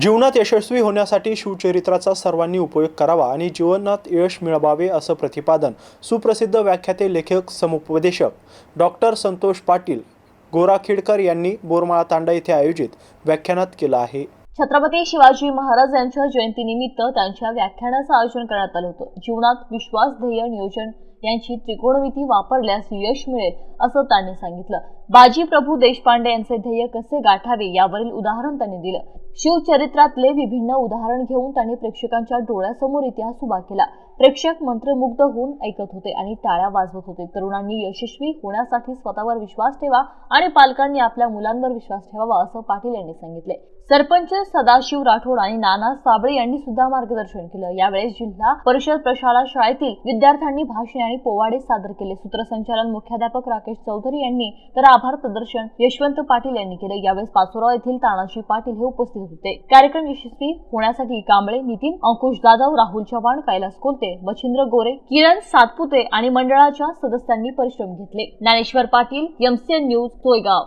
जीवनात यशस्वी होण्यासाठी शिवचरित्राचा सर्वांनी उपयोग करावा आणि जीवनात यश मिळवावे असं प्रतिपादन सुप्रसिद्ध व्याख्याते लेखक समुपदेशक डॉक्टर संतोष पाटील गोराखेडकर यांनी बोरमाळा तांडा येथे आयोजित व्याख्यानात केलं आहे. छत्रपती शिवाजी महाराज यांच्या जयंतीनिमित्त त्यांच्या व्याख्यानाचं आयोजन करण्यात आलं होतं. जीवनात विश्वास ध्येय नियोजन यांची त्रिकोणमिती वापरल्यास यश मिळेल असं त्यांनी सांगितलं. बाजी प्रभू देशपांडे यांचे ध्येय कसे गाठावे यावरील उदाहरण त्यांनी दिलं. शिवचरित्रातले विभिन्न उदाहरण घेऊन त्यांनी प्रेक्षकांच्या डोळ्यासमोर इतिहास उभा केला. प्रेक्षक मंत्रमुग्ध होऊन ऐकत होते आणि टाळ्या वाजवत होते. तरुणांनी यशस्वी होण्यासाठी स्वतःवर विश्वास ठेवा आणि पालकांनी आपल्या मुलांवर विश्वास ठेवावा असं पाटील यांनी सांगितले. सरपंच सदाशिव राठोड आणि नाना साबळे यांनी सुद्धा मार्गदर्शन केलं. यावेळेस जिल्हा परिषद प्रशाला शाळेतील विद्यार्थ्यांनी भाषणे आणि पोवाडे सादर केले. सूत्रसंचालन मुख्याध्यापक राकेश चौधरी यांनी तर आभार प्रदर्शन यशवंत पाटील यांनी केले. यावेळेस पाचोराव येथील तानाजी पाटील हे उपस्थित होते. कार्यक्रम यशस्वी होण्यासाठी कांबळे नितीन अंकुश जाधव राहुल चव्हाण कैलास कोलते मच्छिंद्र गोरे किरण सातपुते आणि मंडळाच्या सदस्यांनी परिश्रम घेतले. Dnyaneshwar Patil MCN news Soygaon.